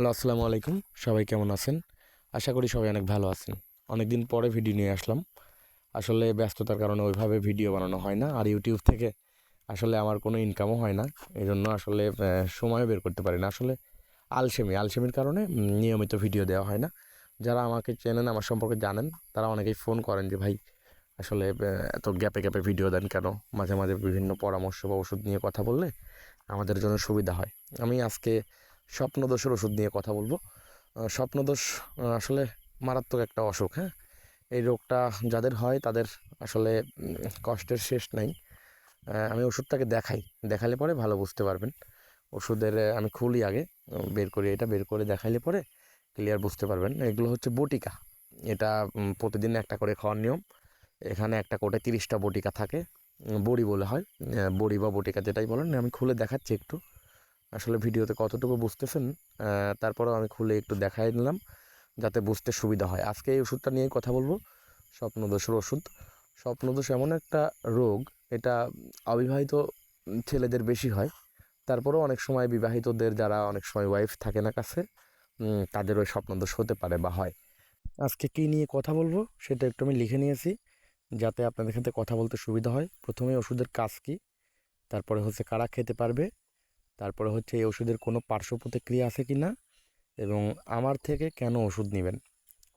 Hello, আসসালামু আলাইকুম। সবাই কেমন আছেন? আশা করি সবাই অনেক ভালো আছেন। অনেক দিন পরে ভিডিও নিয়ে আসলাম। আসলে ব্যস্ততার কারণে ওইভাবে ভিডিও বানানো হয় না আর ইউটিউব থেকে আসলে আমার কোনো ইনকামও হয় না। এই জন্য আসলে সময়ও বের করতে পারি না। আসলে আলসেমি, আলসেমির কারণে নিয়মিত ভিডিও দেওয়া হয় না। যারা আমাকে চেনেন, আমার সম্পর্কে জানেন, তারা অনেকেই ফোন করেন যে, ভাই, আসলে এত গ্যাপে গ্যাপে ভিডিও দেন কেন? মাঝে মাঝে বিভিন্ন পরামর্শ বা ওষুধ নিয়ে কথা বললে আমাদের জন্য সুবিধা হয়। আমি আজকে স্বপ্নদোষের ওষুধ নিয়ে কথা বলব। স্বপ্নদোষ আসলে মারাত্মক একটা অসুখ হ্যাঁ? এই রোগটা যাদের হয় তাদের আসলে কষ্টের শেষ নাই। আমি ওষুধটাকে দেখাই। দেখালে পরে ভালো বুঝতে পারবেন। ওষুধের আমি খুলি আগে বের করি এটা, বের করে দেখাইলে পরে ক্লিয়ার বুঝতে পারবেন। এগুলো হচ্ছে বটিকা। এটা প্রতিদিন একটা করে খাওয়ার নিয়ম। এখানে একটা কোটে তিরিশটা বটিকা থাকে বড়ি বলে হয়। বড়ি বা বটিকা যেটাই বলেন, আমি খুলে দেখাচ্ছি একটু। আসলে ভিডিওতে কতটুকু বুঝতেছেন তারপরেও আমি খুলে একটু দেখাই নিলাম যাতে বুঝতে সুবিধা হয়। আজকে এই ওষুধটা নিয়ে কথা বলব, স্বপ্নদোষের ওষুধ। স্বপ্নদোষ এমন একটা রোগ, এটা অবিবাহিত ছেলেদের বেশি হয়। তারপরেও অনেক সময় বিবাহিতদের যারা অনেক সময় ওয়াইফ থাকে না কাছে তাদের ওই স্বপ্নদোষ হতে পারে বা হয়। আজকে কী নিয়ে কথা বলব, সেটা একটু আমি লিখে নিয়েছি, যাতে আপনাদের সাথে কথা বলতে সুবিধা হয়। প্রথমে ওষুধের কাজ কী, তারপরে হচ্ছে কারা খেতে পারবে তারপরে হচ্ছে এই ওষুধের কোনো পার্শ্ব প্রতিক্রিয়া আছে কি না? এবং আমার থেকে কেন ওষুধ নেবেন?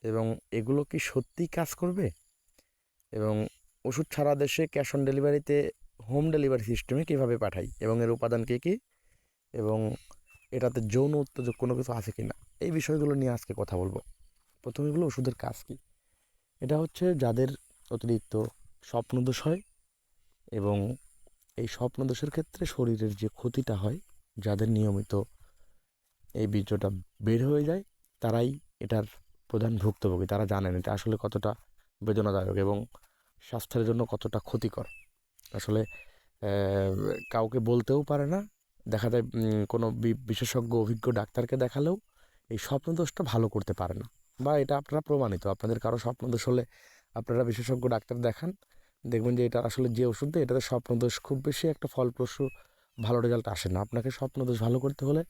এবং এগুলো কি সত্যিই কাজ করবে? এবং ওষুধ সারা দেশে ক্যাশ অন ডেলিভারিতে হোম ডেলিভারি সিস্টেমে কীভাবে পাঠাই? এবং এর উপাদান কী কী? এবং এটাতে যৌন উত্তেজক কোনো কিছু আছে কি না? এই বিষয়গুলো নিয়ে আজকে কথা বলব। প্রথমে এগুলো ওষুধের কাজ কী? এটা হচ্ছে যাদের অতিরিক্ত স্বপ্নদোষ হয় এবং এই স্বপ্নদোষের ক্ষেত্রে শরীরের যে ক্ষতিটা হয় যাদের নিয়মিত এই বীর্যটা বের হয়ে যায়, তারাই এটার প্রধান ভুক্তভোগী। তারা জানেন এটা আসলে কতটা বেদনাদায়ক এবং স্বাস্থ্যের জন্য কতটা ক্ষতিকর। আসলে কাউকে বলতেও পারে না। দেখা যায় কোনো বিশেষজ্ঞ, অভিজ্ঞ ডাক্তারকে দেখালেও এই স্বপ্নদোষটা ভালো করতে পারে না। বা এটা আপনারা প্রমাণিত। আপনাদের কারও স্বপ্নদোষ হলে আপনারা বিশেষজ্ঞ ডাক্তার দেখান, দেখবেন যে এটা আসলে যে ওষুধ দেয়, এটাতে স্বপ্নদোষ খুব বেশি একটা ফলপ্রসূ ভালো রেজাল্ট আসে না। আপনাকে স্বপ্নদোষ ভালো করতে হলে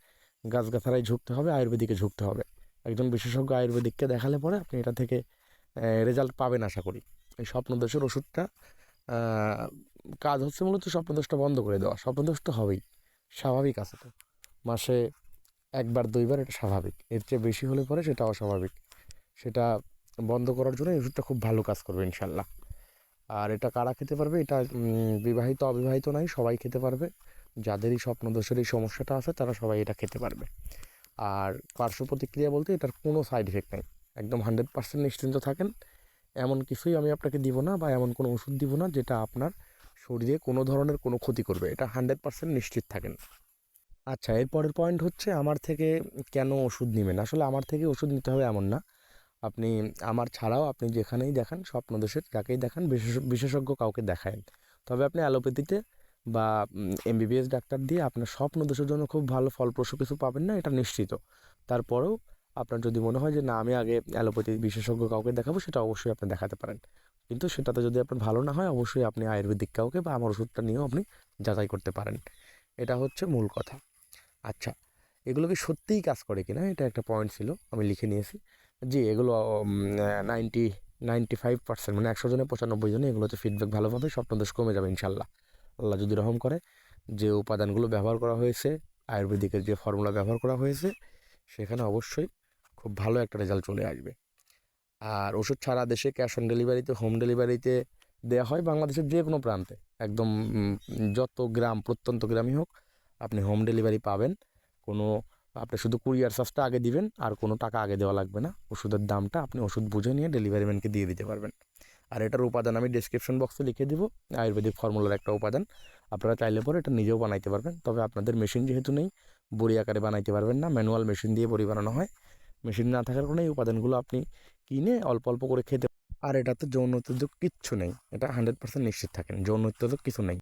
গাছগাছারায় ঝুঁকতে হবে, আয়ুর্বেদিকে ঝুঁকতে হবে। একজন বিশেষজ্ঞ আয়ুর্বেদিককে দেখালে পরে আপনি এটা থেকে রেজাল্ট পাবেন আশা করি। এই স্বপ্নদোষের ওষুধটা কাজ হচ্ছে মূলত স্বপ্নদোষটা বন্ধ করে দেওয়া। স্বপ্নদোষ তো হবেই, স্বাভাবিক আছে তো। মাসে একবার, দুইবার এটা স্বাভাবিক। এর চেয়ে বেশি হলে পরে সেটা অস্বাভাবিক। সেটা বন্ধ করার জন্য এই ওষুধটা খুব ভালো কাজ করবে ইনশাল্লাহ। আর এটা কারা খেতে পারবে? এটা বিবাহিত, অবিবাহিত নাই, সবাই খেতে পারবে। যাদেরই স্বপ্নদোষের এই সমস্যাটা আছে, তারা সবাই এটা খেতে পারবে। আর পার্শ্ব প্রতিক্রিয়া বলতে এটার কোনো সাইড এফেক্ট নেই। একদম হান্ড্রেড পার্সেন্ট নিশ্চিন্ত থাকেন, এমন কিছুই আমি আপনাকে দিব না বা এমন কোনো ওষুধ দিব না যেটা আপনার শরীরে কোনো ধরনের কোনো ক্ষতি করবে। এটা হান্ড্রেড পার্সেন্ট নিশ্চিত থাকেন। আচ্ছা এরপরের পয়েন্ট হচ্ছে আমার থেকে কেন ওষুধ নেবেন? আসলে আমার থেকে ওষুধ নিতে হবে এমন না। আপনি, আমার ছাড়াও আপনি যেখানেই দেখান স্বপ্নদোষের যাকেই দেখান, বিশেষ, বিশেষজ্ঞ কাউকে দেখায়েন। তবে আপনি অ্যালোপ্যাথিতে বা এমবিবিএস ডাক্তার দিয়ে আপনার স্বপ্নদোষের জন্য খুব ভালো ফলপ্রসূ কিছু পাবেন না, এটা নিশ্চিত। তারপরেও আপনার যদি মনে হয় যে, না, আমি আগে অ্যালোপ্যাথি বিশেষজ্ঞ কাউকে দেখাবো, সেটা অবশ্যই আপনি দেখাতে পারেন। কিন্তু সেটাতে যদি আপনার ভালো না হয়, অবশ্যই আপনি আয়ুর্বেদিক কাউকে বা আমার ওষুধটা নিয়েও আপনি যাচাই করতে পারেন। এটা হচ্ছে মূল কথা। আচ্ছা এগুলো কি সত্যিই কাজ করে কিনা? এটা একটা পয়েন্ট ছিল, আমি লিখে নিয়েছি। জি, এগুলো নাইনটি নাইনটি ফাইভ পার্সেন্ট মানে একশো জনে পঁচানব্বই জনে এগুলোতে ফিডব্যাক ভালো পাবে স্বপ্নদোষ কমে যাবে ইনশাল্লাহ। আল্লাহ যদি রহম করে, যে উপাদানগুলো ব্যবহার করা হয়েছে, আয়ুর্বেদিকের যে ফর্মুলা ব্যবহার করা হয়েছে, সেখানে অবশ্যই খুব ভালো একটা রেজাল্ট চলে আসবে। আর ওষুধ ছাড়া দেশে ক্যাশ অন ডেলিভারিতে হোম ডেলিভারিতে দেওয়া হয় বাংলাদেশের যে কোনো প্রান্তে। একদম যত গ্রাম, প্রত্যন্ত গ্রামই হোক, আপনি হোম ডেলিভারি পাবেন। কোনো, আপনি শুধু কুরিয়ার চার্জটা আগে দিবেন, আর কোনো টাকা আগে দেওয়া লাগবে না। ওষুধের দামটা আপনি ওষুধ বুঝে নিয়ে ডেলিভারি ম্যানকে দিয়ে দিতে পারবেন। আর এটার উপাদান আমি ডিসক্রিপশন বক্সে লিখে দেবো। আয়ুর্বেদিক ফর্মুলার একটা উপাদান। আপনারা চাইলে পরে এটা নিজেও বানাইতে পারবেন। তবে আপনাদের মেশিন যেহেতু নেই, বড়ি আকারে বানাইতে পারবেন না ম্যানুয়াল মেশিন দিয়ে বড়ি বানানো হয়। মেশিন না থাকার কারণে এই উপাদানগুলো আপনি কিনে অল্প অল্প করে খেতে আর এটাতে যৌন উত্তেজক কিচ্ছু নেই। এটা হান্ড্রেড পার্সেন্ট নিশ্চিত থাকেন, যৌন উত্তেজক কিছু নেই।